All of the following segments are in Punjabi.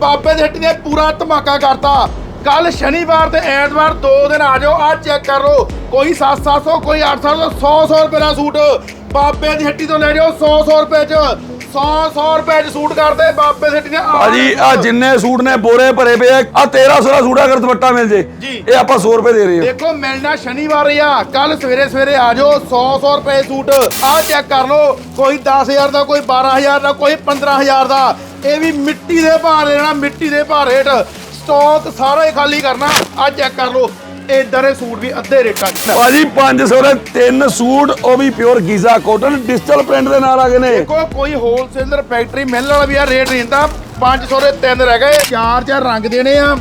ਬਾਬੇ ਦੀ ਹੱਟੀ ਨੇ ਪੂਰਾ ਧਮਾਕਾ ਕਰਤਾ। ਕੱਲ ਸ਼ਨੀਵਾਰ ਤੇ ਐਤਵਾਰ ਦੋ ਦਿਨ ਆ ਜਾਓ ਆ ਚੈੱਕ ਕਰ ਲਓ। ਕੋਈ 7-700 ਕੋਈ 800 100-100 ਰੁਪਏ ਦਾ ਸੂਟ। ਬਾਬੇ ਦੀ ਹੱਟੀ ਤੋਂ ਲੈ ਜਾਓ 100-100 ਰੁਪਏ ਚ। 100-100 ਰੁਪਏ ਚ ਸੂਟ ਕਰਦੇ ਬਾਬੇ ਆਹ ਭਾਜੀ ਆ ਜਿੰਨੇ ਸੂਟ ਨੇ ਬੋਰੇ ਭਰੇ ਪਏ ਆ ਆਹ 1300 ਦਾ ਸੂਟ ਅਗਰ ਦੁਪੱਟਾ ਮਿਲ ਜੇ। ਇਹ ਆਪਾਂ 100 ਰੁਪਏ ਦੇ ਰਹੇ ਹਾਂ ਦੇਖੋ ਮਿਲਣਾ ਸ਼ਨੀਵਾਰ ਆ ਕੱਲ ਸਵੇਰੇ ਸਵੇਰੇ ਆ ਜਾਓ 100-100 ਰੁਪਏ ਸੂਟ ਆ ਚੈੱਕ ਕਰ ਲਓ ਕੋਈ 10000 ਦਾ ਕੋਈ 12000 ਦਾ ਕੋਈ 15000 ਦਾ। ਇਹ ਵੀ ਮਿੱਟੀ ਦੇ ਭਾਅ ਲੈਣਾ ਮਿੱਟੀ ਦੇ ਭਾਅ ਰੇਟ। ਸਟਾਕ ਸਾਰਾ ਹੀ ਖਾਲੀ ਕਰਨਾ ਆ ਚੈੱਕ ਕਰ ਲਓ। ਇਦਾਂ ਦੇ ਸੂਟ ਵੀ ਅੱਧੇ ਰੇਟਾਂ 'ਚ। ਭਾਜੀ 500 ਦੇ ਤਿੰਨ ਸੂਟ ਉਹ ਵੀ pure giza cotton digital print ਦੇ ਨਾਲ ਆ ਗਏ ਨੇ। ਦੇਖੋ ਕੋਈ ਹੋਲਸੇਲਰ ਫੈਕਟਰੀ ਮਿਲਣ ਵਾਲਾ ਵੀ ਆ ਰੇਟ ਨਹੀਂ ਤਾਂ 500 ਦੇ ਤਿੰਨ ਰਹਿ ਗਏ। ਚਾਰ ਚਾਰ ਰੰਗ ਦੇਣੇ ਆ।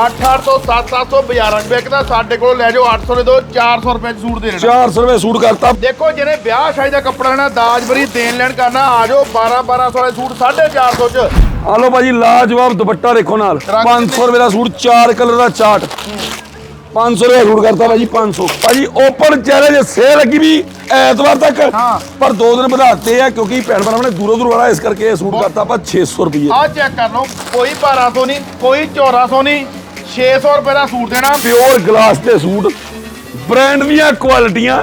8-800 7-700 ਬਾਜ਼ਾਰਾਂ 'ਚ ਵਿਕਦਾ ਸਾਡੇ ਕੋਲ ਲੈ ਜਾਓ 800 ਦੇ ਦੋ 400 ਰੁਪਏ 'ਚ ਸੂਟ ਦੇ ਦੇਣਾ 400 ਰੁਪਏ ਸੂਟ ਕਰਤਾ। ਦੇਖੋ ਜਿਹਨੇ ਵਿਆਹ ਸ਼ਾਦੀ ਦਾ ਕੱਪੜਾ ਲੈਣਾ ਦਾਜ ਬਰੀ ਦੇਣ ਲੈਣ ਕਰਨਾ ਆ ਜਾਓ 12 1200 ਵਾਲੇ ਸੂਟ 450 ਚ। ਆ ਲਓ ਭਾਜੀ ਲਾਜਵਾਬ ਦੁਪੱਟਾ ਦੇਖੋ ਨਾਲ। ਰੰਗ 500 ਰੁਪਏ ਦਾ ਸੂਟ ਚਾਰ ਕਲਰ ਦਾ ਚਾਰਟ। 500 ਰੁਪਏ ਸੂਟ ਕਰਤਾ ਭਾਜੀ 500 ਭਾਜੀ ਓਪਨ ਚਿਹਰੇ ਜੇ ਸੇਲ ਲੱਗੀ ਵੀ ਐਤਵਾਰ ਤੱਕ। ਹਾਂ। ਪਰ ਦੋ ਦਿਨ ਵਧਾਤੇ ਆ ਕਿਉਂਕਿ ਭੈਣ ਭਰਾਵਾਂ ਨੇ ਦੂਰੋਂ ਦੂਰੋਂ ਵਾਲਾ ਇਸ ਕਰਕੇ ਇਹ ਸੂਟ ਕਰਤਾ ਆਪਾਂ 600 ਰੁਪਏ। ਆ ਚੈੱਕ ਕਰ ਲਓ ਕੋਈ 1200 ਨਹੀਂ ਕੋਈ 1400 ਨਹੀਂ 600 ਰੁਪਏ ਦਾ ਸੂਟ ਦੇਣਾ। ਪਿਓਰ ਗਲਾਸ ਦੇ ਸੂਟ ਬ੍ਰਾਂਡ ਦੀਆਂ ਕੁਆਲਿਟੀਆਂ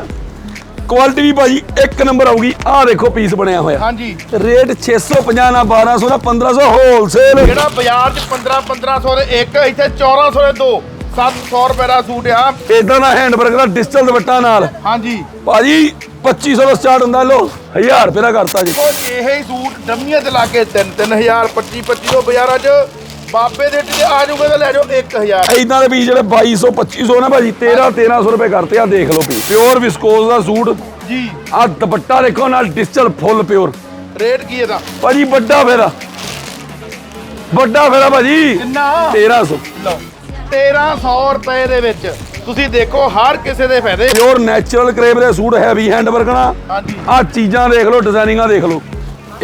ਕੁਆਲਿਟੀ ਵੀ ਭਾਜੀ ਇੱਕ ਨੰਬਰ ਆਊਗੀ ਆਹ ਦੇਖੋ ਪੀਸ ਬਣਿਆ ਹੋਇਆ। ਹਾਂਜੀ। ਰੇਟ 650 ਨਾ 1200 ਦਾ 1500 ਹੋਲਸੇਲ ਜਿਹੜਾ ਬਾਜ਼ਾਰ 'ਚ 15 1500 ਦੇ ਇੱਕ ਇੱਥੇ 1400 ਦੇ ਦੋ। 700 ਰੁਪਏ ਦਾ ਸੂਟ ਆ। ਇਦਾਂ ਦਾ ਹੈਂਡਵਰਕ ਦਾ ਡਿਜੀਟਲ ਦੁਪੱਟਾ ਨਾਲ। ਹਾਂਜੀ। ਭਾਜੀ 2500 ਦਾ ਸਟਾਰਟ ਹੁੰਦਾ ਲੋ 1000 ਰੁਪਏ ਦਾ ਕਰਤਾ ਜੀ। ਉਹ ਇਹ ਹੀ ਸੂਟ ਡੰਮੀਆਂ ਤੇ ਲਾ ਕੇ 3 3000 25 2500 ਬਾਜ਼ਾਰਾਂ 'ਚ। ਬਾਬੇ ਦੇ ਤੇ ਆ ਜਾਊਗਾ ਤਾਂ ਲੈ ਜਾਓ 1000 ਇਦਾਂ ਦੇ ਪੀਸ ਜਿਹੜੇ 2200 2500 ਨਾ ਭਾਜੀ 13 1300 ਰੁਪਏ ਕਰਤੇ ਆ ਦੇਖ ਲਓ ਪੀਸ ਪਿਓਰ ਵਿਸਕੋਸ ਦਾ ਸੂਟ। ਜੀ। ਆ ਦੁਪੱਟਾ ਦੇਖੋ ਨਾਲ ਡਿਜੀਟਲ ਫੁੱਲ ਪਿਓਰ ਰੇਟ ਕੀ ਇਹਦਾ? ਭਾਜੀ ਵੱਡਾ ਫੇਰਾ ਵੱਡਾ ਫੇਰਾ ਭਾਜੀ। ਕਿੰਨਾ? 1300 ਲਓ। 1300 ਰੁਪਏ ਦੇ ਵਿੱਚ। ਤੁਸੀਂ ਦੇਖੋ ਹਰ ਕਿਸੇ ਦੇ ਫਾਇਦੇ। ਪਿਓਰ ਨੈਚੁਰਲ ਕਰੇਬ ਦੇ ਸੂਟ ਹੈਵੀ ਹੈਂਡਵਰਕ ਨਾਲ ਹਾਂਜੀ। ਆ ਚੀਜ਼ਾਂ ਦੇਖ ਲਓ ਡਿਜ਼ਾਈਨਿੰਗਾਂ ਦੇਖ ਲਓ।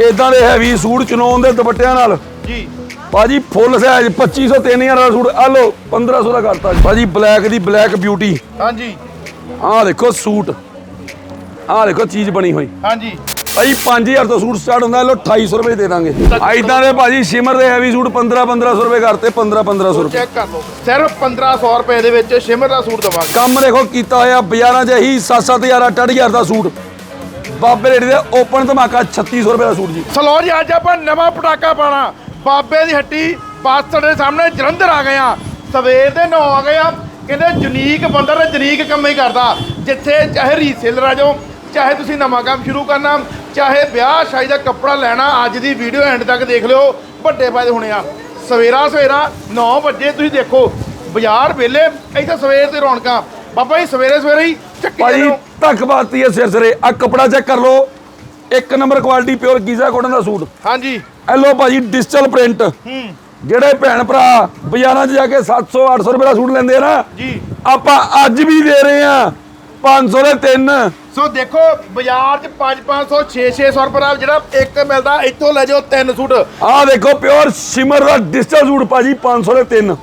ਇਦਾਂ ਦੇ ਹੈਵੀ ਸੂਟ ਚਨੋਨ ਦੇ ਦੁਪੱਟਿਆਂ ਨਾਲ। ਜੀ। ਭਾਜੀ ਫੁੱਲ ਸਾਈਜ਼ 2500 3000 ਦਾ ਸੂਟ। ਆ ਲਓ 1500 ਦਾ ਕਰਤਾ ਜੀ। ਭਾਜੀ ਬਲੈਕ ਦੀ ਬਲੈਕ ਬਿਊਟੀ ਹਾਂਜੀ। ਆਹ ਦੇਖੋ ਸੂਟ। ਆਹ ਦੇਖੋ ਚੀਜ਼ ਬਣੀ ਹੋਈ। ਹਾਂਜੀ। ਭਾਜੀ 5000 ਤੋਂ ਸੂਟ ਸਟਾਰਟ ਹੁੰਦਾ ਲੋ 2800 ਰੁਪਏ ਦੇ ਦਾਂਗੇ। ਇਦਾਂ ਦੇ ਭਾਜੀ ਸ਼ਿਮਰ ਦੇ ਹੈਵੀ ਸੂਟ 15 1500 ਰੁਪਏ ਕਰਤੇ 15 1500 ਰੁਪਏ। ਚੈੱਕ ਕਰ ਲਓ। ਸਿਰਫ 1500 ਰੁਪਏ ਦੇ ਵਿੱਚ ਸ਼ਿਮਰ ਦਾ ਸੂਟ ਦਵਾਂਗੇ। ਕੰਮ ਦੇਖੋ ਕੀਤਾ ਹੋਇਆ ਬਾਜ਼ਾਰਾਂ 'ਚ ਇਹੀ 7-7000 8000 ਦਾ ਸੂਟ। ਬਾਬੇ ਰੇੜੀ ਦੇ ਓਪਨ ਧਮਾਕਾ 3600 ਰੁਪਏ ਦਾ ਸੂਟ ਜੀ। ਸਲੋ ਜੀ ਅੱਜ ਆਪਾਂ ਨਵਾਂ ਪਟਾਕਾ ਪਾਣਾ ਬਾਬੇ ਦੀ ਹੱਟੀ ਅੱਡੇ ਦੇ ਸਾਹਮਣੇ ਜਲੰਧਰ ਆ ਗਏ ਆ। ਸਵੇਰ ਦੇ 9 ਆ ਗਏ ਆ। ਕਹਿੰਦੇ ਜੁਨੀਕ ਬੰਦਾ ਤੇ ਜੁਨੀਕ ਕੰਮ ਹੀ ਕਰਦਾ। ਜਿੱਥੇ ਚਾਹੇ ਰੀਸੇਲਰ ਆ ਜਾਓ ਚਾਹੇ ਤੁਸੀਂ ਨਵਾਂ ਕੰਮ ਸ਼ੁਰੂ ਕਰਨਾ ਚਾਹੇ ਵਿਆਹ ਸ਼ਾਦੀ ਦਾ ਕੱਪੜਾ ਲੈਣਾ ਅੱਜ ਦੀ ਵੀਡੀਓ ਐਂਡ ਤੱਕ ਦੇਖ ਲਿਓ। ਵੱਡੇ ਫਾਇਦੇ ਹੋਣੇ ਆ। ਸਵੇਰਾ ਸਵੇਰਾ 9 ਵਜੇ ਤੁਸੀਂ ਦੇਖੋ ਬਾਜ਼ਾਰ ਵੇਲੇ ਇੱਥੇ ਸਵੇਰ ਤੇ ਰੌਣਕਾਂ। ਬਾਬਾ ਜੀ ਸਵੇਰੇ ਸਵੇਰੇ ਹੀ ਚੱਕੀ ਹੋ। ਧੱਕ ਬਾਤੀ ਹੈ ਸਿਰ ਸਿਰੇ। ਆ ਕਪੜਾ ਚੈੱਕ ਕਰ ਲਓ। ਇੱਕ number quality pure Giza cotton ਦਾ ਸੂਟ। ਹਾਂਜੀ। ਇਹ ਲਓ ਭਾਜੀ ਡਿਜੀਟਲ ਪ੍ਰਿੰਟ ਹੂੰ। ਜਿਹੜੇ ਭੈਣ ਭਰਾ ਬਾਜ਼ਾਰਾਂ 'ਚ ਜਾ ਕੇ 700 800 ਰੁਪਏ ਦਾ ਸੂਟ ਲੈਂਦੇ ਆ ਨਾ ਜੀ। ਆਪਾਂ ਅੱਜ ਵੀ ਦੇ ਰਹੇ ਆ। 500 ਦੇ ਤਿੰਨ। ਸੋ ਦੇਖੋ, ਬਾਜ਼ਾਰ 'ਚ 5 500 6 600 ਰੁਪਏ ਦਾ ਜਿਹੜਾ ਇੱਕ ਮਿਲਦਾ, ਇੱਥੋਂ ਲੈ ਜਾਓ ਤਿੰਨ ਸੂਟ। ਆਹ ਦੇਖੋ ਪਿਓਰ ਸ਼ਿਮਰ ਦਾ ਡਿਜੀਟਲ ਸੂਟ ਭਾਜੀ 500 ਦੇ ਤਿੰਨ।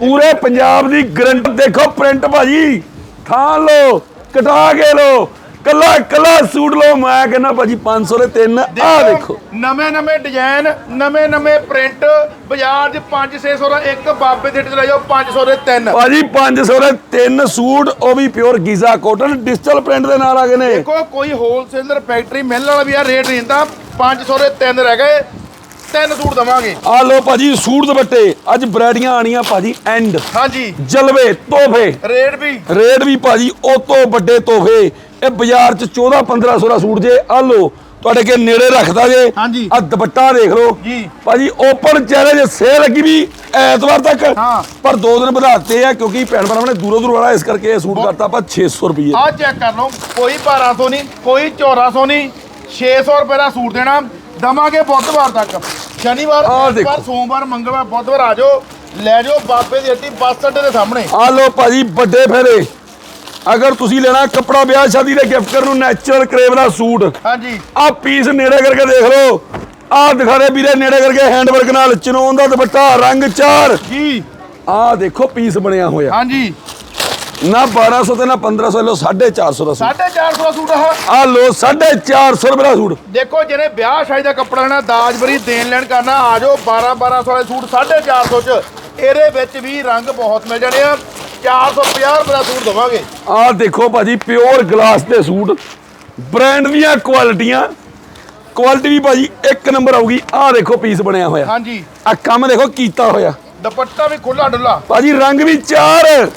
ਪੂਰੇ ਪੰਜਾਬ ਦੀ ਗਰੰਟੀ ਦੇਖੋ ਪ੍ਰਿੰਟ ਭਾਜੀ, ਥਾਂ ਲਓ, ਕਟਾ ਕੇ ਲਓ। ਕੱਲਾ ਕੱਲਾ ਸੂਟ ਲਓ ਮੈਂ ਕਹਿੰਦਾ ਭਾਜੀ 500 ਦੇ ਤਿੰਨ ਆਹ ਦੇਖੋ ਨਵੇਂ ਨਵੇਂ ਡਿਜ਼ਾਈਨ ਨਵੇਂ ਨਵੇਂ ਪ੍ਰਿੰਟ ਬਾਜ਼ਾਰ 'ਚ 5 600 ਦਾ ਇੱਕ ਬਾਬੇ ਦੇ ਲੈ ਜਾਓ 500 ਦੇ ਤਿੰਨ। ਭਾਜੀ 500 ਦੇ ਤਿੰਨ ਸੂਟ ਉਹ ਵੀ pure Giza cotton digital print ਦੇ ਨਾਲ ਆ ਗਏ ਨੇ। ਦੇਖੋ ਕੋਈ ਹੋਲਸੇਲਰ ਫੈਕਟਰੀ ਮਿਲਣ ਵਾਲਾ ਵੀ ਆ ਰੇਟ ਨਹੀਂ ਤਾਂ 500 ਦੇ ਤਿੰਨ ਰਹਿ ਗਏ ਤਿੰਨ ਸੂਟ ਦਵਾਂਗੇ। ਆ ਲਓ ਭਾਜੀ ਸੂਟ ਦੁਪੱਟੇ ਅੱਜ ਬਰੈਡੀਆਂ ਆਣੀਆਂ ਭਾਜੀ ਐਂਡ ਹਾਂਜੀ। ਜਲਵੇ ਤੋਹਫੇ। ਰੇਟ ਵੀ। ਰੇਟ ਵੀ ਭਾਜੀ ਉਹ ਤੋਂ ਵੱਡੇ ਤੋਹਫੇ। ਇਹ ਬਾਜ਼ਾਰ ਚ 14 1500 ਦਾ ਸੂਟ ਜੇ ਆ ਲਓ ਤੁਹਾਡੇ ਕੇ ਨੇੜੇ ਰੱਖਦਾ ਜੇ। ਹਾਂਜੀ। ਆ ਦੁਪੱਟਾ ਦੇਖ ਲਓ। ਜੀ। ਭਾਜੀ ਓਪਨ ਚਿਹਰੇ ਜੇ ਸੇਲ ਲੱਗੀ ਵੀ ਐਤਵਾਰ ਤੱਕ। ਹਾਂ। ਪਰ ਦੋ ਦਿਨ ਵਧਾਤੇ ਆ ਕਿਉਂਕਿ ਭੈਣ ਭਰਾਵਾਂ ਨੇ ਦੂਰੋਂ ਦੂਰੋਂ ਵਾਲਾ ਇਸ ਕਰਕੇ ਇਹ ਸੂਟ ਕਰਤਾ ਆਪਾਂ 600 ਰੁਪਏ ਆਹ ਚੈੱਕ ਕਰ ਲਓ ਕੋਈ 1200 ਨਹੀਂ ਕੋਈ 1400 ਨਹੀਂ 600 ਰੁਪਏ ਦਾ ਸੂਟ ਦੇਣਾ। ਦਵਾਂਗੇ ਬੁੱਧਵਾਰ ਤੱਕ। ਸ਼ਨੀਵਾਰ ਆਹ ਦੇਖੋ। ਸੋਮਵਾਰ ਮੰਗਲਵਾਰ ਬੁੱਧਵਾਰ ਆ ਜਾਓ। ਲੈ ਜਾਓ ਬਾਬੇ ਦੀ ਹੱਟੀ ਬੱਸ ਅੱਡੇ ਦੇ ਸਾਹਮਣੇ। ਆ ਲਓ ਭਾਜੀ ਵੱਡੇ ਫੇਰੇ ਅਗਰ ਤੁਸੀਂ ਲੈਣਾ ਕੱਪੜਾ ਵਿਆਹ ਸ਼ਾਦੀ ਦੇ ਗਿਫਟ ਕਰਨ ਨੂੰ ਨੈਚੁਰਲ ਕਰੇਵ ਦਾ ਸੂਟ ਹਾਂਜੀ। ਆ ਪੀਸ ਨੇੜੇ ਕਰਕੇ ਦੇਖ ਲਓ। ਆ ਦਿਖਾ ਦੇ ਵੀਰੇ ਨੇੜੇ ਕਰਕੇ ਹੈਂਡਵਰਕ ਨਾਲ ਚਨੋਨ ਦਾ ਦੁਪੱਟਾ ਰੰਗ ਚਾਰ। ਜੀ। ਆ ਦੇਖੋ ਪੀਸ ਬਣਿਆ ਹੋਇਆ। ਹਾਂਜੀ। ਨਾ 1200 ਤੇ ਨਾ 1500 ਲੋ 450 ਦਾ ਸੂਟ। 450 ਦਾ ਸੂਟ ਆ। ਆ ਲੋ 450 ਰੁਪਏ ਦਾ ਸੂਟ। ਦੇਖੋ ਜਿਹਨੇ ਵਿਆਹ ਸ਼ਾਦੀ ਦਾ ਕੱਪੜਾ ਲੈਣਾ ਦਾਜ ਬਰੀ ਦੇਣ ਲੈਣ ਕਰਨਾ ਆ ਜਾਓ 12 1200 ਵਾਲੇ ਸੂਟ 450 ਚ। ਇਹਦੇ ਵਿੱਚ ਵੀ ਰੰਗ ਬਹੁਤ ਮਿਲ ਜਾਣੇ ਆ। 450 ਰੁਪਏ ਦਾ ਸੂਟ ਦਵਾਂਗੇ। ਆ ਦੇਖੋ ਭਾਜੀ ਪਿਓਰ ਗਲਾਸ ਦੇ ਸੂਟ। ਬ੍ਰਾਂਡ ਦੀਆਂ ਕੁਆਲਿਟੀਆਂ ਕੁਆਲਿਟੀ ਵੀ ਭਾਜੀ ਇੱਕ ਨੰਬਰ ਆਊਗੀ। ਆ ਦੇਖੋ ਪੀਸ ਬਣਿਆ ਹੋਇਆ। ਹਾਂਜੀ। ਆ ਕੰਮ ਦੇਖੋ ਕੀਤਾ ਹੋਇਆ। ਦੁਪੱਟਾ ਵੀ ਖੁੱਲਾ ਡੁੱਲਾ ਭਾਜੀ ਰੰਗ ਵੀ ਚਾਰ।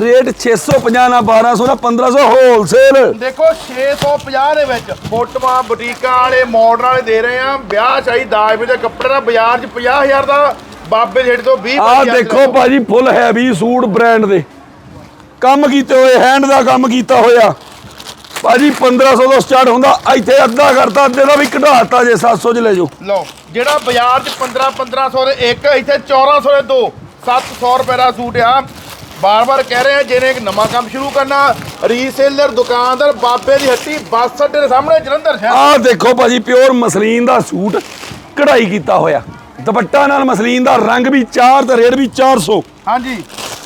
ਰੇਟ 650 ਨਾ 1200 ਨਾ 1500 ਹੋਲਸੇਲ ਦੇਖੋ 650 ਦੇ ਵਿੱਚ ਫੋਟੋਆਂ ਬੁਟੀਕਾਂ ਵਾਲੇ ਮਾਡਲ ਵਾਲੇ ਦੇ ਰਹੇ ਆ। ਵਿਆਹ ਚਾਹੀ ਦਾਜ ਵੀ ਦੇ ਕੱਪੜੇ ਦਾ ਬਾਜ਼ਾਰ 'ਚ 50000 ਦਾ ਬਾਬੇ ਜਿਹੜੇ ਤੋਂ 20 ਆ ਦੇਖੋ ਭਾਜੀ ਫੁੱਲ ਹੈਵੀ ਸੂਟ ਬ੍ਰਾਂਡ ਦੇ। ਕੰਮ ਕੀਤੇ ਹੋਏ ਹੈਂਡ ਦਾ ਕੰਮ ਕੀਤਾ ਹੋਇਆ। ਭਾਜੀ 1500 ਤੋਂ ਸਟਾਰਟ ਹੁੰਦਾ ਇੱਥੇ ਅੱਧਾ ਕਰਤਾ ਅੱਧੇ ਦਾ ਵੀ ਕਢਾਤਾ ਜੇ 700 ਚ ਲੈ ਜਾਓ। ਲਓ ਜਿਹੜਾ ਬਾਜ਼ਾਰ 'ਚ 15 1500 ਦੇ ਇੱਕ ਇੱਥੇ 1400 ਦੇ ਦੋ 700 ਰੁਪਏ ਦਾ ਸੂਟ ਆ। ਬਾਰ-ਬਾਰ ਕਹਿ ਰਹੇ ਆ ਜਿਹਨੇ ਇੱਕ ਨਵਾਂ ਕੰਮ ਸ਼ੁਰੂ ਕਰਨਾ ਰੀਸੇਲਰ ਦੁਕਾਨਦਾਰ ਬਾਬੇ ਦੀ ਹੱਟੀ ਬੱਸ ਅੱਡੇ ਦੇ ਸਾਹਮਣੇ ਜਲੰਧਰ ਸ਼ਹਿਰ। ਆਹ ਦੇਖੋ ਭਾਜੀ ਪਿਓਰ ਮਸਲੀਨ ਦਾ ਸੂਟ ਕਢਾਈ ਕੀਤਾ ਹੋਇਆ। ਦੁਪੱਟਾ ਨਾਲ ਮਸਲੀਨ ਦਾ ਰੰਗ ਵੀ 4 ਤੇ ਰੇਟ ਵੀ 400 ਹਾਂਜੀ।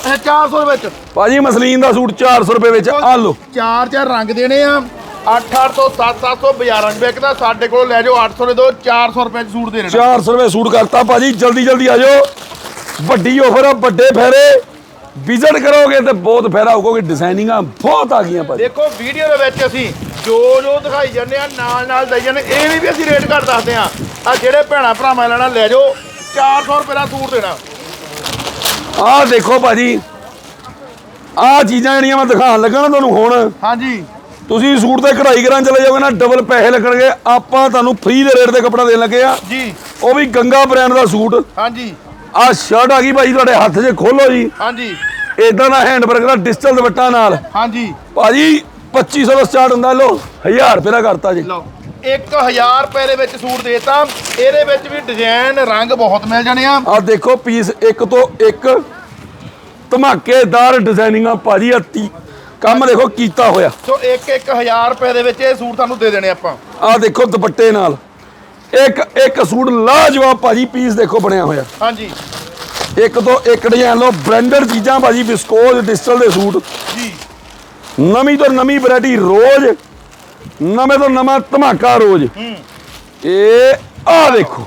ਇਹ 400 ਦੇ ਵਿੱਚ। ਭਾਜੀ ਮਸਲੀਨ ਦਾ ਸੂਟ 400 ਰੁਪਏ ਵਿੱਚ। ਆ ਲਓ। ਚਾਰ ਚਾਰ ਰੰਗ ਦੇਣੇ ਆ। 8-800 7-700 ਬਾਜ਼ਾਰਾਂ 'ਚ ਵਿਕਦਾ ਸਾਡੇ ਕੋਲ ਲੈ ਜਾਓ। 800 ਦੇ ਦੋ 400 ਰੁਪਏ 'ਚ ਸੂਟ ਦੇ ਦੇਣਾ। 400 ਰੁਪਏ ਸੂਟ ਕਰਤਾ। ਭਾਜੀ ਜਲਦੀ ਜਲਦੀ ਆ ਜਾਓ। ਵੱਡੀ ਆਫਰ ਆ ਵੱਡੇ ਫੇਰੇ। ਵਿਜ਼ਿਟ ਕਰੋਗੇ ਤੇ ਬਹੁਤ ਫਾਇਦਾ ਹੋਊਗਾ ਕਿ ਡਿਜ਼ਾਈਨਿੰਗਾਂ ਬਹੁਤ ਆ ਗਈਆਂ ਭਾਜੀ। ਦੇਖੋ ਵੀਡੀਓ ਦੇ ਵਿੱਚ ਅਸੀਂ ਜੋ ਜੋ ਦਿਖਾਈ ਜਾਂਦੇ ਆ ਨਾਲ ਨਾਲ ਦਈ ਜਾਂਦੇ। ਇਹ ਨਹੀਂ ਵੀ ਅਸੀਂ ਰੇਟ ਘੱਟ ਦੱਸਦੇ ਆ। ਆ ਜਿਹੜੇ ਭੈਣਾ ਭਰਾਵਾਂ ਲੈਣਾ ਲੈ ਜਾਓ। 400 ਰੁਪਏ ਦਾ ਸੂਟ ਦੇਣਾ। ਆਹ ਦੇਖੋ ਭਾਜੀ। ਆਹ ਚੀਜ਼ਾਂ ਜਿਹੜੀਆਂ ਮੈਂ ਦਿਖਾਉਣ ਲੱਗਾ ਨਾ ਤੁਹਾਨੂੰ ਹੁਣ। ਹਾਂਜੀ। ਤੁਸੀਂ ਸੂਟ ਤੇ ਕਢਾਈ ਕਰਾਂ ਚਲੇ ਜਾਓਗੇ ਨਾ ਡਬਲ ਪੈਸੇ ਲੱਗਣਗੇ। ਆਪਾਂ ਤੁਹਾਨੂੰ ਫ੍ਰੀ ਦੇ ਰੇਟ ਤੇ ਕੱਪੜਾ ਦੇਣ ਲੱਗੇ ਆ। ਜੀ। ਉਹ ਵੀ ਗੰਗਾ ਬ੍ਰਾਂਡ ਦਾ ਸੂਟ। ਹਾਂਜੀ। ਆਹ ਸ਼ਰਟ ਆ ਗਈ ਭਾਈ ਤੁਹਾਡੇ ਹੱਥ 'ਚ ਖੋਲੋ ਜੀ। ਹਾਂਜੀ। ਇਦਾਂ ਦਾ ਹੈਂਡਵਰਕ ਦਾ ਡਿਜੀਟਲ ਦੁਪੱਟਾ ਨਾਲ। ਹਾਂਜੀ। ਭਾਜੀ 2500 ਦਾ ਸਟਾਰਟ ਹੁੰਦਾ ਲੋ 1000 ਰੁਪਏ ਦਾ ਕਰਤਾ ਜੀ। ਲਓ 1000 ਰੁਪਏ ਦੇ ਵਿੱਚ ਸੂਟ ਦੇਤਾ। ਇਹਦੇ ਵਿੱਚ ਵੀ ਡਿਜ਼ਾਈਨ ਰੰਗ ਬਹੁਤ ਮਿਲ ਜਾਣੇ ਆ। ਆ ਦੇਖੋ ਪੀਸ ਇੱਕ ਤੋਂ ਇੱਕ ਧਮਾਕੇਦਾਰ ਡਿਜ਼ਾਈਨਿੰਗਾਂ ਭਾਜੀ ਅੱਤੀ ਕੰਮ ਦੇਖੋ ਕੀਤਾ ਹੋਇਆ। ਸੋ 1-1000 ਰੁਪਏ ਦੇ ਵਿੱਚ ਇਹ ਸੂਟ ਤੁਹਾਨੂੰ ਦੇ ਦੇਣੇ ਆਪਾਂ। ਆ ਦੇਖੋ ਦੁਪੱਟੇ ਨਾਲ। ਇੱਕ ਇੱਕ ਸੂਟ ਲਾਜਵਾਬ ਭਾਜੀ ਪੀਸ ਦੇਖੋ ਬਣਿਆ ਹੋਇਆ। ਹਾਂਜੀ। ਇੱਕ ਤੋਂ ਇੱਕ ਡਿਜ਼ਾਈਨ ਲੋ ਬ੍ਰਾਂਡਡ ਚੀਜ਼ਾਂ ਭਾਜੀ ਵਿਸਕੋਜ਼ ਡਿਜੀਟਲ ਦੇ ਸੂਟ। ਜੀ। ਨਵੀਂ ਤੋਂ ਨਵੀਂ ਵੈਰਾਈਟੀ ਰੋਜ਼ ਨਵੇਂ ਤੋਂ ਨਵਾਂ ਧਮਾਕਾ ਰੋਜ਼। ਇਹ ਆ ਦੇਖੋ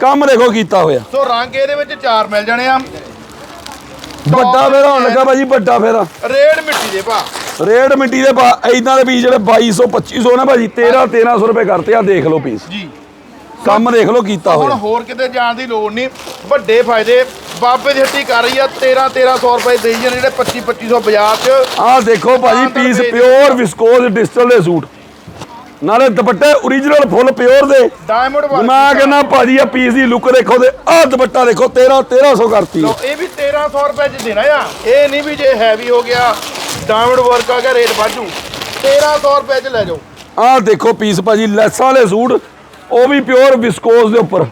ਕੰਮ ਦੇਖੋ ਕੀਤਾ ਹੋਇਆ। ਸੋ ਰੰਗ ਇਹਦੇ ਵਿੱਚ ਚਾਰ ਮਿਲ ਜਾਣੇ ਆ। ਵੱਡਾ ਫੇਰਾ ਹੋਣ ਲੱਗਾ ਭਾਜੀ ਵੱਡਾ ਫੇਰਾ। ਰੇਡ ਮਿੱਟੀ ਦੇ ਭਾ। ਰੇਡ ਮਿੱਟੀ ਦੇ ਪਾ ਇਦਾਂ ਦੇ ਪੀਸ ਜਿਹੜੇ 2200 2500 ਨਾ ਭਾਜੀ 13 1300 ਰੁਪਏ ਕਰਤੇ ਆ ਦੇਖ ਲਓ ਪੀਸ। ਜੀ। ਕੰਮ ਦੇਖ ਲਓ ਕੀਤਾ ਹੁਣ ਹੋਇਆ। ਹੋਰ ਕਿਤੇ ਜਾਣ ਦੀ ਲੋੜ ਨਹੀਂ। ਵੱਡੇ ਫਾਇਦੇ ਬਾਬੇ ਦੀ ਹੱਟੀ ਕਰ ਰਹੀ ਆ 13 1300 ਰੁਪਏ ਦੇਈ ਜਾਂਦੇ ਜਿਹੜੇ 25 2500 ਬਾਜ਼ਾਰ 'ਚ। ਆਹ ਦੇਖੋ ਭਾਜੀ ਪੀਸ ਪਿਓਰ ਵਿਸਕੋਜ਼ ਡਿਜੀਟਲ ਦੇ ਸੂਟ। ਨਾਲੇ ਦੁਪੱਟੇ ਓਰੀਜਨਲ ਫੁੱਲ ਪਿਓਰ ਦੇ। ਡਾਇਮੰਡ ਮੈਂ ਕਹਿੰਦਾ ਭਾਜੀ ਆ ਪੀਸ ਦੀ ਲੁੱਕ ਦੇਖੋ ਤੇ ਆਹ ਦੁਪੱਟਾ ਦੇਖੋ 13 1300 ਕਰਤੀ। ਲਓ ਇਹ ਵੀ 1300 ਰੁਪਏ 'ਚ ਦੇਣਾ ਆ। ਇਹ ਨਹੀਂ ਵੀ ਜੇ ਹੈਵੀ ਹੋ ਗਿਆ ਡਾਇਮੰਡ ਵਰਕ ਆ ਗਿਆ ਰੇਟ ਵਾਧੂ 1300 ਰੁਪਏ 'ਚ ਲੈ ਜਾਓ। ਆਹ ਦੇਖੋ ਪੀਸ ਭਾਜੀ ਲੈਸਾਂ ਵਾਲੇ ਸੂਟ। ਉਹ ਵੀ ਪਿਓਰ ਵਿਸਕੋਜ਼ ਦੇ ਉੱਪਰ।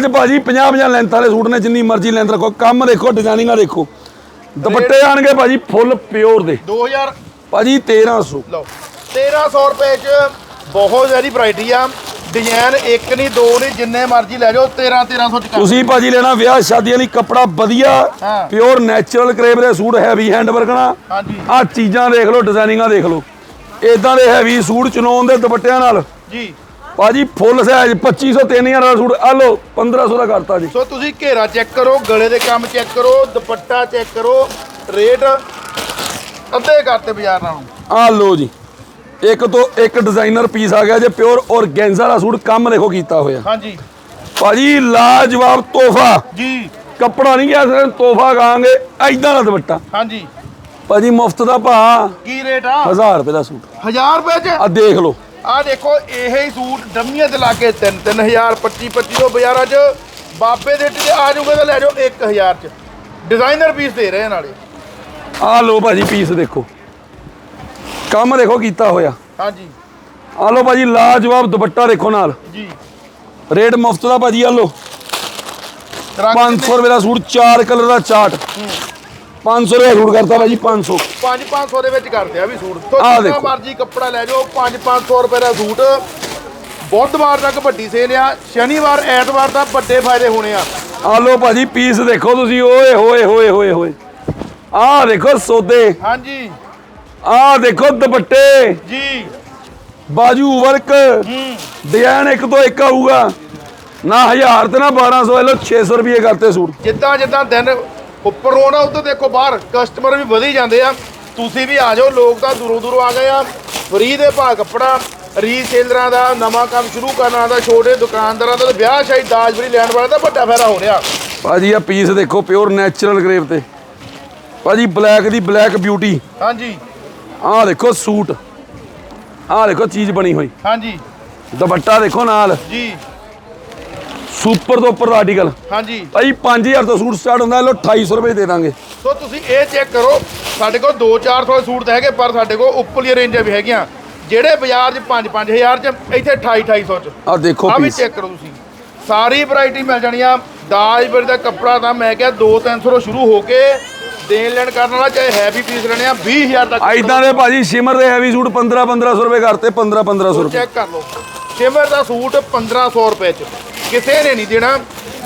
ਚ ਭਾਜੀ 50 50 ਲੈਂਥ ਵਾਲੇ ਸੂਟ ਨੇ ਜਿੰਨੀ ਮਰਜ਼ੀ ਲੈਂਥ ਰੱਖੋ। ਕੰਮ ਦੇਖੋ ਡਿਜ਼ਾਈਨਿੰਗਾਂ ਦੇਖੋ। ਦੁਪੱਟੇ ਆਣਗੇ ਭਾਜੀ ਫੁੱਲ ਪਿਓਰ ਦੇ। 2000 ਭਾਜੀ 1300 ਲਓ 1300 ਰੁਪਏ 'ਚ ਬਹੁਤ ਜ਼ਿਆਦਾ ਵੈਰਾਈਟੀ ਆ। ਡਿਜ਼ਾਈਨ ਇੱਕ ਨਹੀਂ ਦੋ ਨਹੀਂ ਜਿੰਨੇ ਮਰਜ਼ੀ ਲੈ ਜਾਓ 13 1300 'ਚ ਤੁਸੀਂ ਭਾਜੀ ਲੈਣਾ ਵਿਆਹ ਸ਼ਾਦੀਆਂ ਲਈ ਕੱਪੜਾ ਵਧੀਆ। ਪਿਓਰ ਨੈਚੁਰਲ ਕਰੇਬ ਦੇ ਸੂਟ ਹੈਵੀ ਹੈਂਡ ਵਰਕ ਨਾ। ਹਾਂਜੀ। ਆਹ ਚੀਜ਼ਾਂ ਦੇਖ ਲਓ ਡਿਜ਼ਾਈਨਿੰਗਾਂ ਦੇਖ ਲਓ। ਇਦਾਂ ਦੇ ਹੈਵੀ ਸੂਟ ਚਨੋਨ ਦੇ ਦੁਪੱਟਿਆਂ ਨਾਲ। ਜੀ। ਭਾਜੀ ਫੁੱਲ ਸਾਈਜ਼ 2500 3000 ਵਾਲਾ ਸੂਟ। ਆ ਲਓ 1500 ਦਾ ਕਰਤਾ ਜੀ। ਸੋ ਤੁਸੀਂ ਘੇਰਾ ਚੈੱਕ ਕਰੋ ਗਲੇ ਦੇ ਕੰਮ ਚੈੱਕ ਕਰੋ ਦੁਪੱਟਾ ਚੈੱਕ ਕਰੋ ਰੇਟ ਅੱਧੇ ਕਰਤੇ ਬਾਜ਼ਾਰ ਨਾਲੋਂ। ਆ ਲਓ ਜੀ। ਇੱਕ ਤੋਂ ਇੱਕ ਡਿਜ਼ਾਈਨਰ ਪੀਸ ਆ ਗਿਆ ਜੇ ਪਿਓਰ ਔਰਗੈਂਜ਼ਾ ਦਾ ਸੂਟ ਕੰਮ ਦੇਖੋ ਕੀਤਾ ਹੋਇਆ। ਹਾਂਜੀ। ਭਾਜੀ ਲਾਜਵਾਬ ਤੋਹਫਾ। ਜੀ। ਕੱਪੜਾ ਨਹੀਂ ਗਿਆ ਸਿਰ ਤੋਹਫਾ ਕਹਾਂਗੇ ਐਦਾਂ ਦਾ ਦੁਪੱਟਾ। ਹਾਂਜੀ। ਭਾਜੀ ਮੁਫਤ ਦਾ ਭਾ ਕੀ ਰੇਟ ਆ? 1000 ਰੁਪਏ ਦਾ ਸੂਟ। 1000 ਰੁਪਏ 'ਚ? ਆ ਦੇਖ ਲਓ। ਆ ਦੇਖੋ ਇਹ ਹੀ ਸੂਟ ਡੰਮੀਆਂ ਤੇ ਲਾ ਕੇ 3 3000 25 2500 ਬਾਜ਼ਾਰਾਂ 'ਚ। ਬਾਬੇ ਦੇ ਤੇ ਆ ਜਾਊਗਾ ਤਾਂ ਲੈ ਜਾਓ 1000 'ਚ। ਡਿਜ਼ਾਈਨਰ ਪੀਸ ਦੇ ਰਹੇ ਨਾਲੇ। ਆ ਲਓ ਭਾਜੀ ਪੀਸ ਦੇਖੋ। ਕੰਮ ਦੇਖੋ ਕੀਤਾ ਹੋਇਆ। ਹਾਂਜੀ। ਆ ਲਓ ਭਾਜੀ ਲਾਜਵਾਬ ਦੁਪੱਟਾ ਦੇਖੋ ਨਾਲ। ਜੀ। ਰੇਟ ਮੁਫਤ ਦਾ ਭਾਜੀ ਆ ਰੰਗ 500 ਰੁਪਏ ਦਾ ਸੂਟ ਚਾਰ ਕਲਰ ਦਾ ਚਾਰਟ। 500 ਰੁਪਏ ਸੂਟ ਕਰਤਾ ਭਾਜੀ 500 5 500 ਦੇ ਵਿੱਚ ਕਰਦੇ ਆ ਵੀ ਸੂਟ। ਤੋਂ ਆਹ ਜਿੰਨਾ ਦੇਖੋ। ਮਰਜ਼ੀ ਕੱਪੜਾ ਲੈ ਜਾਓ 5 500 ਰੁਪਏ ਦਾ ਸੂਟ। ਬੁੱਧਵਾਰ ਤੱਕ ਵੱਡੀ ਸੇਲ ਆ ਸ਼ਨੀਵਾਰ ਐਤਵਾਰ ਦਾ ਵੱਡੇ ਫਾਇਦੇ ਹੋਣੇ ਆ। ਆ ਲਓ ਭਾਜੀ ਪੀਸ ਦੇਖੋ ਤੁਸੀਂ ਓਏ ਹੋਏ ਹੋਏ ਹੋਏ ਹੋਏ। ਆਹ ਦੇਖੋ ਸੌਦੇ। ਹਾਂਜੀ। ਆਹ ਦੇਖੋ ਦੁਪੱਟੇ। ਜੀ। ਬਾਜੂ ਵਰਕ ਡਿਜ਼ਾਈਨ ਇੱਕ ਤੋਂ ਇੱਕ ਆਊਗਾ। ਨਾ 1000 ਤੇ ਨਾ 1200 ਇਹ ਲੋ 600 ਰੁਪਏ ਕਰਤੇ ਸੂਟ। ਜਿੱਦਾਂ ਜਿੱਦਾਂ ਦਿਨ ਉੱਪਰ ਹੋਣਾ ਉਦੋਂ ਦੇਖੋ ਬਾਹਰ ਕਸਟਮਰ ਵੀ ਵਧੀ ਜਾਂਦੇ ਆ। ਤੁਸੀਂ ਵੀ ਆ ਜਾਓ ਲੋਕ ਤਾਂ ਦੂਰੋਂ ਦੂਰੋਂ ਆ ਗਏ ਆ। ਫਰੀ ਦੇ ਭਾਅ ਕੱਪੜਾ ਰੀਸੇਲਰਾਂ ਦਾ ਨਵਾਂ ਕੰਮ ਸ਼ੁਰੂ ਕਰਨਾ ਦਾ ਛੋਟੇ ਦੁਕਾਨਦਾਰਾਂ ਦਾ ਵਿਆਹ ਸ਼ਾਹੀ ਦਾਜ ਫਰੀ ਲੈਣ ਵਾਲੇ ਦਾ ਵੱਡਾ ਫਾਇਦਾ ਹੋ ਰਿਹਾ। ਭਾਜੀ ਆ ਪੀਸ ਦੇਖੋ ਪਿਓਰ ਨੈਚੁਰਲ ਗ੍ਰੇਵ ਤੇ। ਭਾਜੀ ਬਲੈਕ ਦੀ ਬਲੈਕ ਬਿਊਟੀ ਹਾਂਜੀ। ਆਹ ਦੇਖੋ ਸੂਟ। ਆਹ ਦੇਖੋ ਚੀਜ਼ ਬਣੀ ਹੋਈ। ਹਾਂਜੀ। ਦੁਪੱਟਾ ਦੇਖੋ ਨਾਲ। ਜੀ। ਸੁਪਰ ਤੋਂ ਉੱਪਰ ਦਾ ਆਰਟੀਕਲ ਹਾਂਜੀ। ਭਾਈ 5000 ਤੋਂ ਸੂਟ ਸਟਾਰਟ ਹੁੰਦਾ ਲੋ 2800 ਰੁਪਏ ਦੇ ਦਾਂਗੇ। ਸੋ ਤੁਸੀਂ ਇਹ ਚੈੱਕ ਕਰੋ ਸਾਡੇ ਕੋਲ 2-400 ਸੂਟ ਤਾਂ ਹੈਗੇ ਪਰ ਸਾਡੇ ਕੋਲ ਉੱਪਰਲੀਆਂ ਰੇਂਜਾਂ ਵੀ ਹੈਗੀਆਂ। ਜਿਹੜੇ ਬਾਜ਼ਾਰ 'ਚ 5-5000 'ਚ ਇੱਥੇ 28-2800 'ਚ। ਆਹ ਦੇਖੋ ਆ ਵੀ ਚੈੱਕ ਕਰੋ ਤੁਸੀਂ। ਸਾਰੀ ਵੈਰਾਈਟੀ ਮਿਲ ਜਾਣੀ ਆ। ਦਾਜ ਬਰ ਦਾ ਕੱਪੜਾ ਤਾਂ ਮੈਂ ਕਿਹਾ 2-300 ਤੋਂ ਸ਼ੁਰੂ ਹੋ ਕੇ ਦੇਣ ਲੈਣ ਕਰਨ ਵਾਲਾ ਚਾਹੇ ਹੈਵੀ ਪੀਸ ਲੈਣੇ ਆ 20000 ਤੱਕ ਐਦਾਂ ਦੇ ਭਾਜੀ ਸ਼ਿਮਰ ਦੇ ਹੈਵੀ ਸੂਟ 15 1500 ਰੁਪਏ ਕਰਤੇ 15 1500 ਰੁਪਏ। ਚੈੱਕ ਕਰ ਲਓ। ਸ਼ਿਮਰ ਦਾ ਸੂਟ 1500 ਰੁਪਏ ਚ। ਕਿਸੇ ਨੇ ਨਹੀਂ ਦੇਣਾ।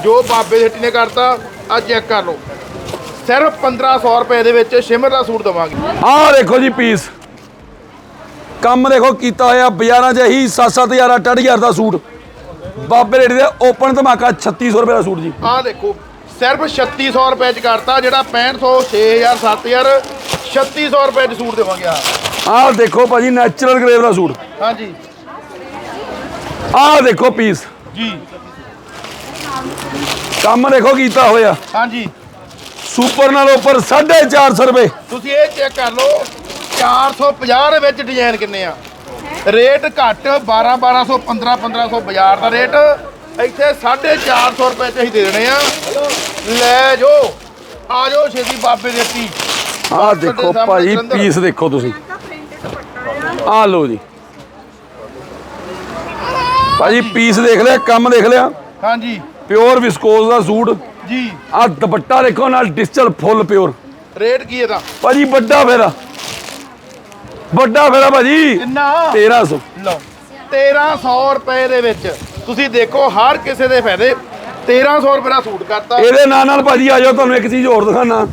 ਜੋ ਬਾਬੇ ਦੀ ਹੱਟੀ ਨੇ ਕਰਤਾ ਆ ਚੈੱਕ ਕਰ ਲਓ। ਸਿਰਫ 1500 ਰੁਪਏ ਦੇ ਵਿੱਚ ਸ਼ਿਮਰ ਦਾ ਸੂਟ ਦਵਾਂਗੇ। ਆਹ ਦੇਖੋ ਜੀ ਪੀਸ ਕੰਮ ਦੇਖੋ ਕੀਤਾ ਹੋਇਆ ਬਾਜ਼ਾਰਾਂ 'ਚ ਇਹੀ 7-7000 8000 ਦਾ ਸੂਟ। ਬਾਬੇ ਰੇੜੀ ਦੇ ਓਪਨ ਧਮਾਕਾ 3600 ਰੁਪਏ ਦਾ ਸੂਟ ਜੀ। ਆਹ ਦੇਖੋ ਸਿਰਫ 3600 ਰੁਪਏ ਚ ਕਰਤਾ ਜਿਹੜਾ 6500 6000 7000 3600 ਰੁਪਏ ਚ ਸੂਟ ਦੇਵਾਂਗੇ ਆਹ। ਦੇਖੋ ਭਾਜੀ ਨੈਚੁਰਲ ਗ੍ਰੇਵ ਦਾ ਸੂਟ। ਹਾਂਜੀ। ਆਹ ਦੇਖੋ ਪੀਸ ਜੀ। ਕੰਮ ਦੇਖੋ ਕੀਤਾ ਹੋਇਆ। ਹਾਂਜੀ। ਸੁਪਰ ਨਾਲ ਉੱਪਰ 450 ਰੁਪਏ। ਤੁਸੀਂ ਇਹ ਚੈੱਕ ਕਰ ਲਓ 450 ਦੇ ਵਿੱਚ ਡਿਜ਼ਾਈਨ ਕਿੰਨੇ ਆ? ਰੇਟ ਘੱਟ 12 1200 15 1500 ਬਾਜ਼ਾਰ ਦਾ ਰੇਟ ਇੱਥੇ 450 ਰੁਪਏ ਚ ਅਸੀਂ ਦੇ ਦੇਣੇ ਆ। ਲੈ ਜੋ ਆ ਜਾਓ ਛੇਤੀ ਬਾਬੇ ਦੇ ਤੀ ਆਹ ਦੇਖੋ ਭਾਜੀ ਪੀਸ ਦੇਖੋ ਤੁਸੀਂ। ਆਹ ਲਓ ਜੀ। ਭਾਜੀ ਪੀਸ ਦੇਖ ਲਿਆ ਕੰਮ ਦੇਖ ਲਿਆ। ਹਾਂਜੀ। ਪਿਓਰ ਵਿਸਕੋਸ ਦਾ ਸੂਟ। ਜੀ। ਆਹ ਦੁਪੱਟਾ ਦੇਖੋ ਨਾਲ ਡਿਜੀਟਲ ਫੁੱਲ ਪਿਓਰ। ਰੇਟ ਕੀ ਇਹਦਾ? ਭਾਜੀ ਵੱਡਾ ਫੇਰਾ। ਵੱਡਾ ਫੇਰਾ ਭਾਜੀ। ਕਿੰਨਾ? 1300 ਲਓ 1300 ਰੁਪਏ ਦੇ ਵਿੱਚ। ਤੁਸੀਂ ਦੇਖੋ ਹਰ ਕਿਸੇ ਦੇ ਫਾਇਦੇ। 1300 ਰੁਪਏ ਦਾ ਸੂਟ ਕਰਤਾ। ਇਹਦੇ ਨਾਲ ਨਾਲ ਭਾਜੀ ਆ ਜਾਓ ਤੁਹਾਨੂੰ ਇੱਕ ਚੀਜ਼ ਹੋਰ ਦਿਖਾਣਾ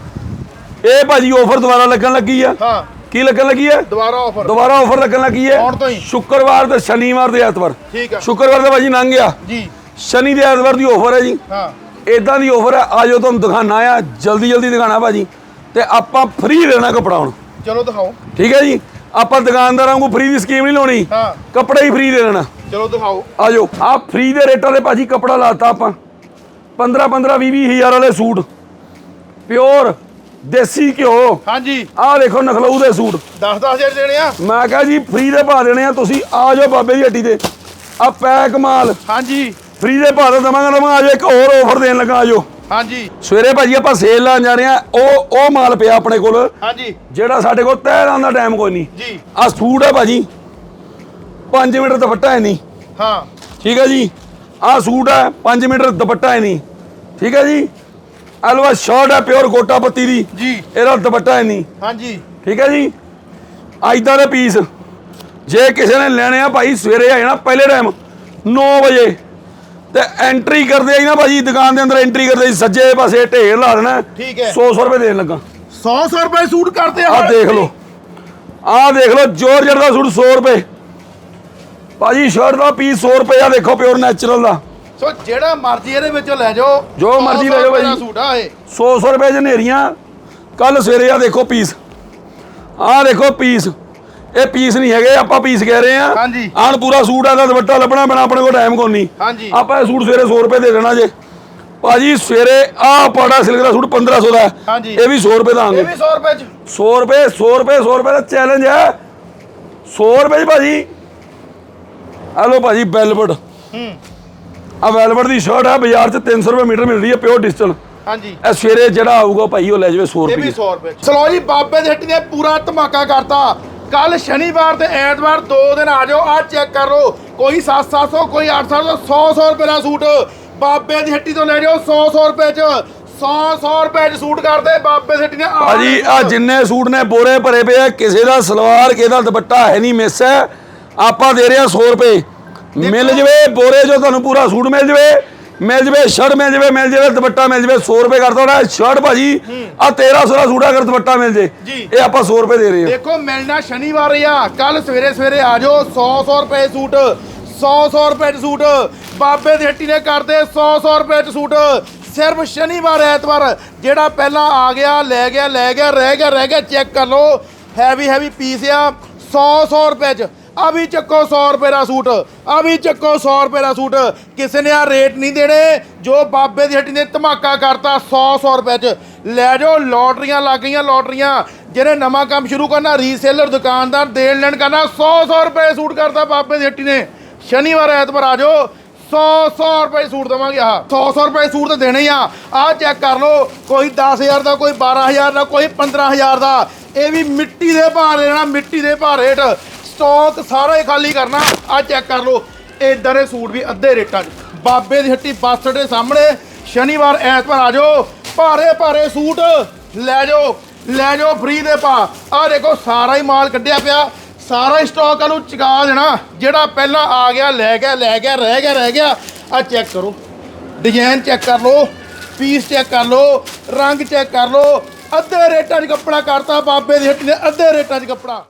ਇਹ ਭਾਜੀ ਆਫਰ ਦੁਬਾਰਾ ਲੱਗਣ ਲੱਗੀ ਆ। ਹਾਂ। ਕੀ ਲੱਗਣ ਲੱਗੀ ਹੈ? ਦੁਬਾਰਾ ਆਫਰ ਦੁਬਾਰਾ ਆਫਰ ਲੱਗਣ ਲੱਗੀ ਹੈ। ਹੁਣ ਤੋਂ ਹੀ। ਸ਼ੁੱਕਰਵਾਰ ਤੇ ਸ਼ਨੀਵਾਰ ਤੇ ਐਤਵਾਰ। ਠੀਕ ਆ ਸ਼ੁੱਕਰਵਾਰ ਤੇ ਭਾਜੀ ਲੰਘ ਗਿਆ। ਜੀ। ਸ਼ਨੀ ਤੇ ਐਤਵਾਰ ਦੀ ਆਫਰ ਹੈ ਜੀ। ਹਾਂ। ਇਦਾਂ ਦੀ ਆਫਰ ਹੈ ਆ ਜਾਓ ਤੁਹਾਨੂੰ ਦਿਖਾਣਾ ਆ ਜਲਦੀ ਜਲਦੀ ਦਿਖਾਣਾ ਭਾਜੀ। ਤੇ ਆਪਾਂ ਫ੍ਰੀ ਦੇਣਾ ਕੱਪੜਾ ਹੁਣ। ਚਲੋ ਦਿਖਾਓ। ਠੀਕ ਹੈ ਜੀ? ਆਪਾਂ ਦੁਕਾਨਦਾਰਾਂ ਨੂੰ ਫ੍ਰੀ ਦੀ ਸਕੀਮ ਨਹੀਂ ਲਾਉਣੀ। ਹਾਂ। ਕੱਪੜਾ ਹੀ ਫ੍ਰੀ ਦੇ ਦੇਣਾ। ਚਲੋ ਦਿਖਾਓ। ਆ ਜਾਓ ਆ ਫ੍ਰੀ ਦੇ ਰੇਟਾਂ ਤੇ ਭਾਜੀ ਕੱਪੜਾ ਲਾਤਾ ਆਪਾਂ। 15 15 20 20 ਹਜ਼ਾਰ ਵਾਲੇ ਸੂਟ। ਪਿਓਰ ਦੇਸੀ ਘਿਓ। ਹਾਂਜੀ। ਆਹ ਦੇਖੋ ਨਖਲਊ ਦੇ ਸੂਟ। 10 10000 ਦੇਣੇ ਆ। ਮੈਂ ਕਹਾਂ ਜੀ ਫ੍ਰੀ ਦੇ ਭਾਅ ਦੇਣੇ ਆ ਤੁਸੀਂ ਆ ਜਾਓ ਬਾਬੇ ਦੀ ਹੱਟੀ ਤੇ। ਆ ਪੈਕ ਮਾਲ। ਹਾਂਜੀ। ਫ੍ਰੀ ਦੇ ਭਾਅ ਤੇ ਦਵਾਂਗਾ ਦਵਾਂਗਾ ਆ ਜਾਓ ਇੱਕ ਹੋਰ ਆਫਰ ਦੇਣ ਲੱਗਾ ਆ ਜਾਓ। ਹਾਂਜੀ। ਸਵੇਰੇ ਭਾਜੀ ਆਪਾਂ ਸੇਲ ਲਾਉਣ ਜਾ ਰਹੇ ਆ ਉਹ ਉਹ ਮਾਲ ਪਿਆ ਆਪਣੇ ਕੋਲ। ਹਾਂਜੀ। ਜਿਹੜਾ ਸਾਡੇ ਕੋਲ ਤੈਅ ਲਾਉਣ ਦਾ ਟਾਈਮ ਕੋਈ ਨਹੀਂ। ਜੀ। ਆ ਸੂਟ ਹੈ ਭਾਜੀ। 5 ਮੀਟਰ ਦੁਪੱਟਾ ਹੈ ਨਹੀਂ। ਹਾਂ। ਠੀਕ ਹੈ ਜੀ। ਆ ਸੂਟ ਹੈ 5 ਮੀਟਰ ਦੁਪੱਟਾ ਹੈ ਨਹੀਂ। ਠੀਕ ਹੈ ਜੀ। ਅਲਵਾ ਸ਼ਾਰਟ ਹੈ ਪਿਓਰ ਗੋਟਾ ਪੱਤੀ ਦੀ। ਜੀ। ਇਹਦਾ ਦੁਪੱਟਾ ਹੈ ਨਹੀਂ। ਹਾਂਜੀ। ਠੀਕ ਹੈ ਜੀ? ਐਦਾਂ ਦੇ ਪੀਸ ਜੇ ਕਿਸੇ ਨੇ ਲੈਣੇ ਆ ਭਾਈ ਸਵੇਰੇ ਆ ਜਾਣਾ ਪਹਿਲੇ ਟਾਈਮ 9 ਵਜੇ। ਤੇ ਐਂਟਰੀ ਕਰਦੇ ਆਈ ਨਾ ਭਾਜੀ ਦੁਕਾਨ ਦੇ ਅੰਦਰ ਐਂਟਰੀ ਕਰਦੇ ਸੱਜੇ ਪਾਸੇ ਢੇਰ ਲਾ ਦੇਣਾ। ਠੀਕ ਹੈ। 100 100 ਰੁਪਏ ਦੇਣ ਲੱਗਾ। 100 100 ਰੁਪਏ ਸੂਟ ਕਰਦੇ ਆ। ਦੇਖ ਲਓ। ਆਹ ਦੇਖ ਲਓ ਜੋਰਜਟ ਦਾ ਸੂਟ 100 ਰੁਪਏ। ਭਾਜੀ ਸ਼ਰਟ ਦਾ ਪੀਸ 100 ਰੁਪਏ ਆ ਦੇਖੋ ਪਿਓਰ ਨੈਚੁਰਲ ਦਾ। ਸੋ ਜਿਹੜਾ ਮਰਜ਼ੀ ਇਹਦੇ ਵਿੱਚੋਂ ਲੈ ਜਾਓ। ਜੋ 100 ਮਰਜ਼ੀ ਲੈ ਜਾਓ ਭਾਈ। ਸੂਟ ਆ ਇਹ। 100 100 ਰੁਪਏ ਚ ਨੇਰੀਆਂ ਕੱਲ ਸਵੇਰੇ ਆ ਦੇਖੋ ਪੀਸ ਆਹ ਦੇਖੋ ਪੀਸ ਇਹ ਪੀਸ ਨਹੀਂ ਹੈਗੇ ਆਪਾਂ ਪੀਸ ਕਹਿ ਰਹੇ ਆ ਹਾਂਜੀ। ਆਣ ਪੂਰਾ ਸੂਟ ਆ ਦਾ ਦੁਪੱਟਾ ਲੱਭਣਾ ਪੈਣਾ ਆਪਣੇ ਕੋਲ ਟਾਈਮ ਕੋਈ ਨਹੀਂ। ਹਾਂਜੀ। ਆਪਾਂ ਇਹ ਸੂਟ ਸਵੇਰੇ 100 ਰੁਪਏ ਦੇ ਦੇਣਾ ਜੇ। ਭਾਜੀ ਸਵੇਰੇ ਆਹ ਪਾੜਾ ਸਿਲਕ ਦਾ ਸੂਟ 1500 ਦਾ ਹੈ। ਹਾਂਜੀ। ਇਹ ਵੀ 100 ਰੁਪਏ ਦਾ ਇਹ ਆਂਗੇ ਵੀ 100 ਰੁਪਏ ਚ। 100 ਰੁਪਏ 100 ਰੁਪਏ 100 ਰੁਪਏ ਦਾ ਚੈਲੰਜ ਹੈ 100 ਰੁਪਏ 'ਚ ਭਾਜੀ। ਆ ਲਓ ਭਾਜੀ ਵੈਲਵਟ ਹੂੰ। ਆ ਵੈਲਵਟ ਦੀ ਸ਼ਰਟ ਹੈ ਬਾਜ਼ਾਰ 'ਚ 300 ਰੁਪਏ ਮੀਟਰ ਮਿਲ ਰਹੀ ਹੈ ਪਿਓਰ ਡਿਜੀਟਲ ਹਾਂਜੀ। ਇਹ ਸਵੇਰੇ ਜਿਹੜਾ ਆਊਗਾ ਭਾਈ ਉਹ ਲੈ ਜਾਵੇ 100 ਇਹ ਵੀ ਰੁਪਏ। 100 ਰੁਪਏ। ਚਲੋ ਜੀ ਬਾਬੇ ਦੀ ਹੱਟੀ ਨੇ ਪੂਰਾ ਧਮਾਕਾ ਕਰਤਾ। ਕੱਲ ਸ਼ਨੀਵਾਰ ਤੇ ਐਤਵਾਰ ਦੋ ਦਿਨ ਆ ਜਾਓ ਆ ਚੈੱਕ ਕਰ ਲਓ। ਕੋਈ 7-700 ਕੋਈ 800 100-100 ਰੁਪਏ ਦਾ ਸੂਟ ਬਾਬੇ ਦੀ ਹੱਟੀ ਤੋਂ ਲੈ ਜਾਓ 100-100 ਰੁਪਏ ਚ। 100-100 ਰੁਪਏ ਚ ਸੂਟ ਕਰਦੇ ਬਾਬੇ ਦੀ ਹੱਟੀ ਨੇ। ਭਾਜੀ ਆ। ਜਿੰਨੇ ਸੂਟ ਨੇ ਬੋਰੇ ਭਰੇ ਪਏ ਆ ਕਿਸੇ ਦਾ ਸਲਵਾਰ ਕਿਸੇ ਦਾ ਦੁਪੱਟਾ ਹੈ ਨਹੀਂ ਮਿਸ ਹੈ। ਆਪਾਂ ਦੇ ਰਹੇ ਆ 100 ਰੁਪਏ। ਮਿਲ ਜਵੇ ਬੋਰੇ ਜੋ ਤੁਹਾਨੂੰ ਪੂਰਾ ਸੂਟ ਮਿਲ ਜਵੇ ਮਿਲ ਜਵੇ ਸ਼ਰਟ ਮਿਲ ਜਵੇ ਮਿਲ ਜਵੇ ਦੁਪੱਟਾ ਮਿਲ ਜਵੇ 100 ਰੁਪਏ ਕਰ ਦੋਣਾ ਸ਼ਰਟ ਭਾਜੀ ਆ 1300 ਦਾ ਸੂਟ ਅਗਰ ਦੁਪੱਟਾ ਮਿਲ ਜੇ। ਇਹ ਆਪਾਂ 100 ਰੁਪਏ ਦੇ ਰਹੇ ਹਾਂ। ਦੇਖੋ ਮਿਲਣਾ ਸ਼ਨੀਵਾਰ ਆ ਕੱਲ ਸਵੇਰੇ ਸਵੇਰੇ ਆ ਜਾਓ 100 100 ਰੁਪਏ ਸੂਟ 100 100 ਰੁਪਏ ਚ ਸੂਟ ਬਾਬੇ ਦੀ ਹੱਟੀ ਨੇ ਕਰਦੇ 100 100 ਰੁਪਏ ਚ ਸੂਟ ਸਿਰਫ ਸ਼ਨੀਵਾਰ ਐਤਵਾਰ ਜਿਹੜਾ ਪਹਿਲਾਂ ਆ ਗਿਆ ਲੈ ਗਿਆ ਲੈ ਗਿਆ ਰਹਿ ਗਿਆ ਰਹਿ ਗਿਆ ਚੈੱਕ ਕਰ ਲਓ ਹੈਵੀ ਹੈਵੀ ਪੀਸ ਆ 100 100 ਰੁਪਏ ਚ। ਆ ਵੀ ਚੱਕੋ 100 ਰੁਪਏ ਦਾ ਸੂਟ, ਆ ਵੀ ਚੱਕੋ 100 ਰੁਪਏ ਦਾ ਸੂਟ। ਕਿਸੇ ਨੇ ਆ ਰੇਟ ਨਹੀਂ ਦੇਣੇ, ਜੋ ਬਾਬੇ ਦੀ ਹੱਟੀ ਨੇ ਧਮਾਕਾ ਕਰਤਾ 100 100 ਰੁਪਏ ਚ। ਲੈ ਜਾਓ, ਲੋਟਰੀਆਂ ਲੱਗ ਗਈਆਂ, ਲੋਟਰੀਆਂ। ਜਿਹਨੇ ਨਵਾਂ ਕੰਮ ਸ਼ੁਰੂ ਕਰਨਾ ਰੀਸੇਲਰ ਦੁਕਾਨਦਾਰ ਦੇਣ ਲੈਣ ਕਰਨਾ 100 100 ਰੁਪਏ ਸੂਟ ਕਰਤਾ ਬਾਬੇ ਦੀ ਹੱਟੀ ਨੇ। ਸ਼ਨੀਵਾਰ, ਐਤਵਾਰ ਆ ਜਾਓ 100 100 ਰੁਪਏ ਸੂਟ ਦੇਵਾਂਗੇ ਆ 100 100 ਰੁਪਏ ਸੂਟ ਤਾਂ ਦੇਣੇ ਆ। ਆ ਚੈੱਕ ਕਰ ਲਓ, ਕੋਈ 10000 ਦਾ, ਕੋਈ 12000 ਦਾ, ਕੋਈ 15000 ਦਾ। ਇਹ ਵੀ ਮਿੱਟੀ ਦੇ ਭਾਅ ਲੈਣਾ, ਮਿੱਟੀ ਦੇ ਭਾਅ ਰੇਟ ਸਟਾਕ ਸਾਰਾ ਹੀ ਖਾਲੀ ਕਰਨਾ, ਆ ਚੈੱਕ ਕਰ ਲਓ। ਇਦਾਂ ਦੇ ਸੂਟ ਵੀ ਅੱਧੇ ਰੇਟਾਂ 'ਚ। ਬਾਬੇ ਦੀ ਹੱਟੀ ਬੱਸ ਦੇ ਸਾਹਮਣੇ, ਸ਼ਨੀਵਾਰ, ਐਤਵਾਰ ਆ ਜਾਓ। ਭਾਰੇ ਭਾਰੇ ਸੂਟ, ਲੈ ਜਾਓ ਲੈ ਜਾਓ ਫ੍ਰੀ ਦੇ ਪਾ। ਆ ਦੇਖੋ, ਸਾਰਾ ਹੀ ਮਾਲ ਕੱਢਿਆ ਪਿਆ। ਸਾਰਾ ਹੀ ਸਟਾਕ ਨੂੰ ਚੁਕਾ ਦੇਣਾ। ਜਿਹੜਾ ਪਹਿਲਾਂ ਆ ਗਿਆ, ਲੈ ਗਿਆ ਲੈ ਗਿਆ, ਰਹਿ ਗਿਆ ਰਹਿ ਗਿਆ। ਆ ਚੈੱਕ ਕਰੋ। ਡਿਜ਼ਾਈਨ ਚੈੱਕ ਕਰ ਲਓ। ਪੀਸ ਚੈੱਕ ਕਰ ਲਓ। ਰੰਗ ਚੈੱਕ ਕਰ ਲਓ। ਅੱਧੇ ਰੇਟਾਂ 'ਚ ਕੱਪੜਾ ਕਰਤਾ ਬਾਬੇ ਦੀ ਹੱਟੀ ਨੇ ਅੱਧੇ ਰੇਟਾਂ 'ਚ ਕੱਪੜਾ।